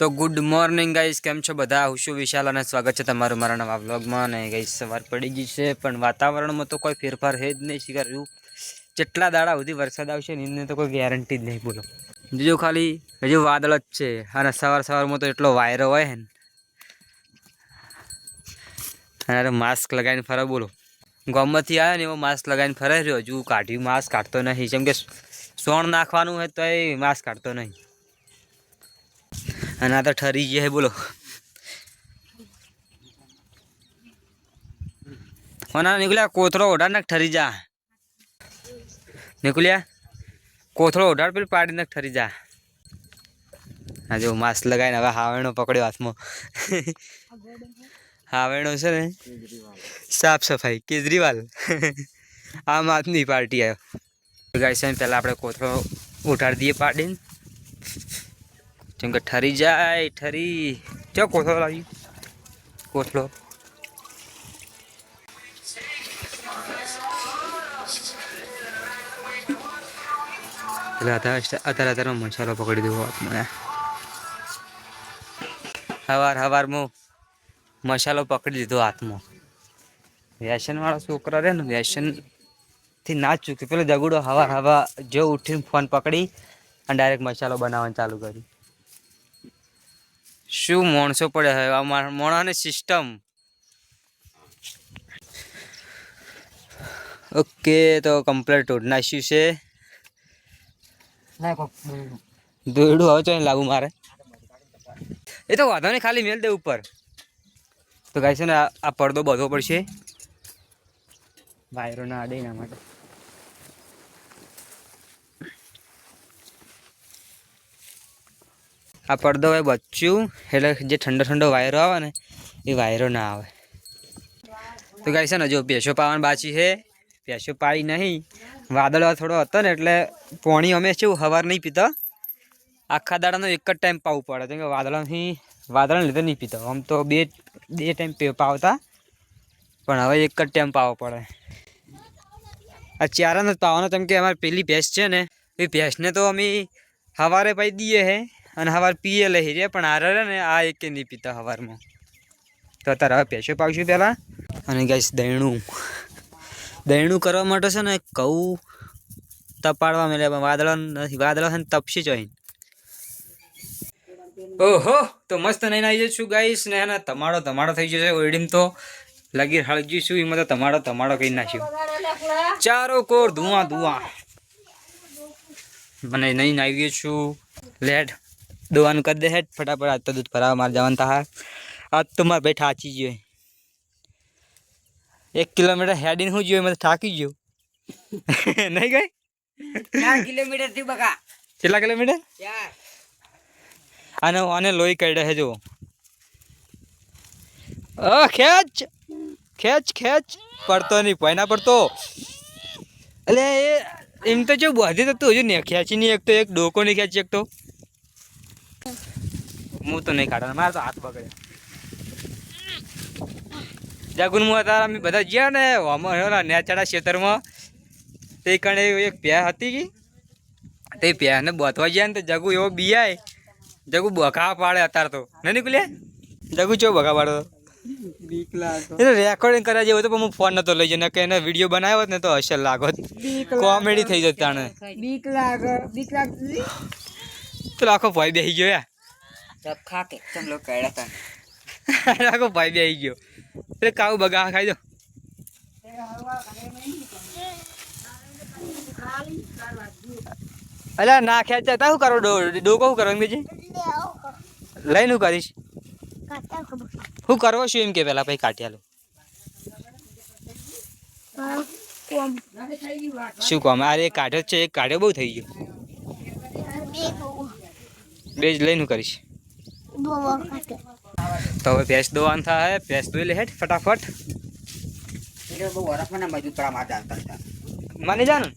તો good morning guys કેમ છો બધા? હું શું વિશાલ અને સ્વાગત છે તમારું મારા નવા વ્લોગમાં અને ગાઈસ સવાર પડી ગઈ છે, પણ વાતાવરણમાં તો કોઈ ફેરફાર છે જ નહીં એવું જેટલા દાડા સુધી વરસાદ આવશે ને એની તો કોઈ ગેરંટી જ નહીં, બોલો. બીજું ખાલી, હજુ વાદળ જ છે. અને સવાર સવારમાં તો એટલો વાયરો હોય ને. અરે માસ્ક લગાવીને ફરે, બોલો. ગામમાંથી આવ્યો ને એવો માસ્ક લગાવીને ફરે રહ્યો. હજુ કાઢ્યું માસ્ક કાઢતો નહીં. જેમ કે સોણ નાખવાનું હોય તો એ માસ્ક કાઢતો નહીં. અને આ તો ઠરી ગયા છે બોલો. કોના નીકળ્યા કોથળો ઓઢાડ નાખ, ઠરી જા. નીકળ્યા કોથળો ઓઢાડ પેલું પાડી નાખ, ઠરી જા. હા જો માસ્ક લગાવીને હવે હાવેણો પકડ્યો હાથમાં. હાવેણો છે ને? સાફ સફાઈ, કેજરીવાલ. આમ આદમી પાર્ટી આવ્યો ગાય પહેલાં આપણે કોથળો ઉઠાડી દઈએ પાડીને. જેમ કે ઠરી જાય, ઠરી. ચો કોથળો લાવી. કોથળો. એટલે અત્યારે અત્યારે અત્યારે મસાલો પકડી દેવો આપણે હવાર હવારમાં મસાલો પકડી દીધો હાથમાં. વ્યસનવાળા છોકરા રહે ને, વ્યસનથી ના ચૂકે પેલો જગુડો હવાર હવા જો ઉઠીને ફોન પકડી અને ડાયરેક્ટ મસાલો બનાવવાનું ચાલુ કર્યું. શું માણસો પડે હવે આ મા- માણસની સિસ્ટમ ઓકે તો કમ્પ્લેટ ઉડ નાખ્યું છે. દોરડું હવે તો લાગુ મારે. એ તો વાંધો નહીં ખાલી મેલ દે ઉપર. તો ગાય છે ને આ આ પડદો બધો પડશે. વાયરો ના અડે એના માટે. આ પડદો હોય બચ્યું, એટલે જે ઠંડો ઠંડો વાયરો આવે ને, એ વાયરો ના આવે. તો કહે છે ને, જો પેશો પાવાની બાચી છે. પેશો પાડી નહીં. વાદળ થોડો હતો ને, એટલે પોણી અમે છે હવાર નહીં પીતા આખા દાડાનો એક જ ટાઈમ પાવું પડે. કેમ કે વાદળાથી, વાદળને લીધે નહીં પીતા આમ તો બે બે ટાઈમ પાવતા. પણ હવે એક જ ટાઈમ પાવો પડે. આ ચારાનો જ પાવાનો કેમ કે અમારી પેલી ભેંસ છે ને, એ ભેંસને તો અમે સવારે પાઈ દઈએ હે. અને હવાર પીએ લઈ રે પણ આ રે ને આ એકે નહીં પીતા હવારમાં. તો અત્યારે હવે પેશો પાવશું પહેલાં. અને ગાઈશ દહીણું દહીણું કરવા માટે છે ને કહું તપાડવા મળે વાદળો નથી. વાદળો છે ને તપસી જોઈને ઓહો, તો મસ્ત નહીં આવી છું ગાઈશ ને એના તમારો તમારો થઈ જશે ઓઈડીમ તો. લગી હળગી છું એમાં તો તમારો તમારો કહી નાખ્યો. ચારો કોર ધુઆ ધુઆ. મને નહીં આવી છું. લેટ. દોવાનું કરી દે હેઠ ફટાફટ આજ તો દૂધ ભરાવા મારે જવાનું તા આજ તો મારે ભાઈ ઠાચી ગયો એક કિલોમીટર હેડીને હું જોયું મને થાકી ગયો નહીં ગઈ? ચાર કિલોમીટરથી બકા. કેટલા કિલોમીટર? ચાર. આને આને લોહી કાઢે છે જો અ ખેંચ! ખેંચ ખેંચ! પડતો નહીં પૈના પડતો. એટલે એ એમ તો જો બધી તો તું હજુ ને ખેંચી નહીં એક તો એક ડોકો નહીં ખેંચી એક તો હું તો નહીં કાઢવાનું મારે તો હાથ પકડે જાગુન હું તારા અમે બધા ગયા ને અમારા નેચાડા ખેતરમાં. તે કણે એક પ્યા હતી કી? તે પ્યાને બોતવા ગયા ને તો જગુ એવો બિયાય. જગુ બખા પાડે અત્યારે તો. નહીં નીકળ્યા? જગુ ચો બખા પાડો બીક લાગો રેકોર્ડિંગ કરવા જેવું તો હું ફોન નતો લઈ જઈને કે એને વીડિયો બનાવ્યો ને તો અસર લાગો કોમેડી થઈ જત તાણે. બીક લાગો. બીક લાગે. તો આખો ભાઈ બેસી ગયો યાર સબ ખા કે તમ લોગ કહેડા તા રાખો ભાઈ બેસી ગયો. એટલે કાઉ બગા ખાઈ દો. અલા ના ખેંચતા તા શું કરો? ડો ડોકો શું કરો એમ કે લઈને શું કરીશ? શું કરવો શું એમ કે પેલા? પછી કાઢ્યા લો શું કહો અરે એક કાઢ્યો છે એક કાઢ્યો બહુ થઈ ગયો. બે જ લઈને કરીશ? તો હવે ભેંસ દોવાનું થાય ભેંસ દોઈ લે હેઠ ફટાફટ. માની જાનું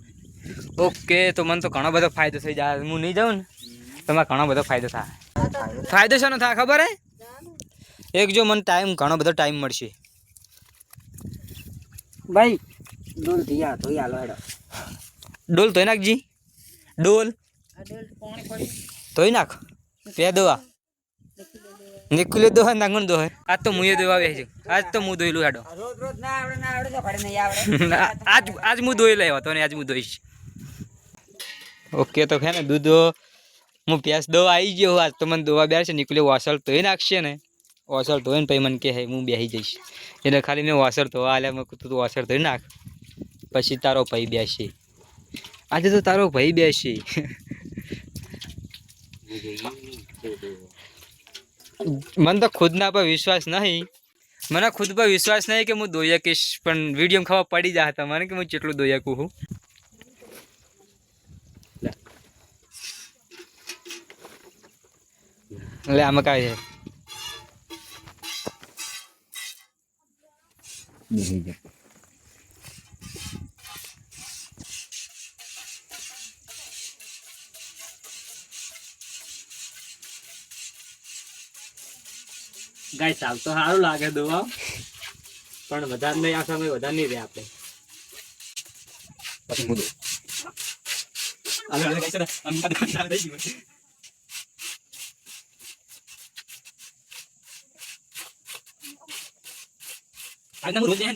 ઓકે તો મને તો ઘણો બધો ફાયદો થઈ જાય. હું નહીં જાઉં ને તો મને ઘણો બધો ફાયદો થાય. ફાયદો શાનો થાય ખબર હે? એક જો મને ટાઈમ ઘણો બધો ટાઈમ મળશે. ભાઈ દૂર ધીયા ધોઈ હાલો હેડો. ડોલ ધોઈ નાખજી. ડોલ. ધોઈ નાખ. પે દવા. નિકુલે દોહે નાંગણ દોહે આજ તો મુએ દોવા બેસી આજ તો હું દોઈલું હાડો રોજ રોજ ના આવડે ના આવડે તો નહીં આવડે. આજ આજ હું દોઈ લેવા તો ને આજ હું દોઈશ. ઓકે તો ખે ને દૂધો હું પ્યાસ દોવા આવી ગયો આજ તો મને દોવા બેસે નીકળ્યો વાસળ ધોઈ નાખશે ને વાસળ ધોઈને પછી મને કહે હું બેસી જઈશ. એટલે ખાલી મેં વાસળ ધોવા આલ્યા મેં કીધું તું વાસળ ધોઈ નાખ. પછી તારો ભાઈ બેસી. આજે તો તારો ભાઈ બેસી. મને તો ખુદના પર વિશ્વાસ નહીં. મને ખુદ પર વિશ્વાસ નહીં કે હું દોયા કહીશ પણ વીડિયો ખબર પડી જા હતા મને કે હું કેટલું દોયા કહું એટલે આમાં કાંઈ છે? ગાય સાલ તો સારું લાગે દુવા પણ વધારે નહીં આ સમય વધારે નહીં રહે આપણે. પછી ચાલે રોજ જાય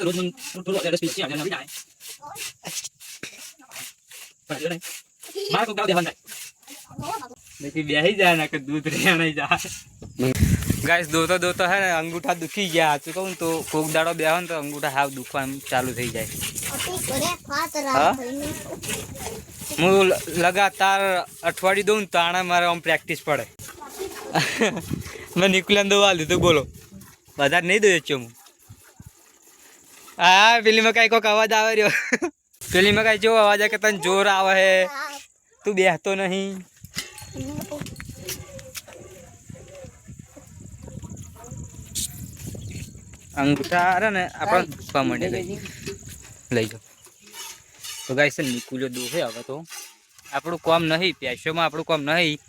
ને દૂધ રે જાય ગાઈસ દોતો દોતો હે ને અંગૂઠા દુખી ગયા. હાચું કહું તો કોક દાડો બેહો ને તો અંગૂઠા હાવ દુખવાનું ચાલુ થઈ જાય. હું? લગાતાર અઠવાડિયું દઉં ને તાણે મારે આમ પ્રેક્ટિસ પડે. મેં નિકુલન દવા લીધું બોલો. વધારે નહીં દઉં છું હું. હા પેલીમાં કાંઈ કોઈક અવાજ આવે રહ્યો. પેલીમાં કાંઈ જેવો અવાજ આવે કે તને જોર આવે હે? તું બેસતો નહીં. અંગૂઠા અરે ને આપણે દુખવા માંડે લઈ જાઓ. તો ગાય છે નિકુલ્યો દુખે હવે તો. આપણું કોમ નહીં પ્યાસોમાં આપણું કોમ નહીં.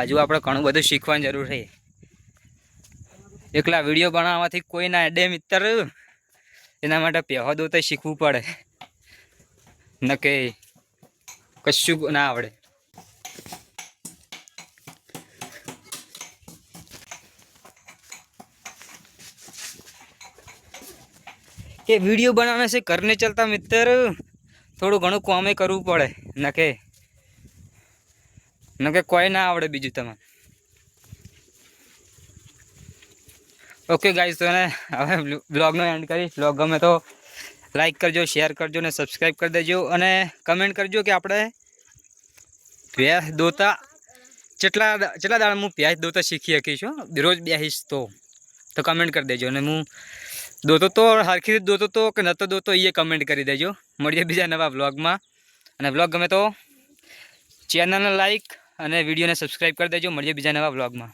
હજુ આપણે ઘણું બધું શીખવાની જરૂર છે. એકલા વીડિયો બનાવવાથી કોઈ ના એડે મિત્ર એના માટે પહેવા દો તો શીખવું પડે. ન કે કશું ના આવડે. કે વીડિયો બનાવે છે, ઘરને ચલતા મિત્ર, થોડું ઘણું કોમે કરવું પડે. ન કે ન કે કોઈ ના આવડે બીજું તમે ઓકે ગાઈઝ તો હવે બ્લોગનો એન્ડ કરી. બ્લોગ ગમે તો લાઈક કરજો શેર કરજો ને સબસ્ક્રાઈબ કરી દેજો. અને કમેન્ટ કરજો કે આપણે ભેંસ દોતા કેટલા કેટલા દાડા હું ભેંસ દોતા શીખી શકીશું રોજ બેસીશ તો. તો કમેન્ટ કરી દેજો અને હું દોતો તો હરખી રીતે દોતો તો કે નતો દોતો એ કમેન્ટ કરી દેજો. મળીએ બીજા નવા વ્લોગમાં અને વ્લોગ ગમે તો ચેનલને લાઈક અને વિડીયોને સબસ્ક્રાઈબ કરી દેજો. મળીએ બીજા નવા વ્લોગમાં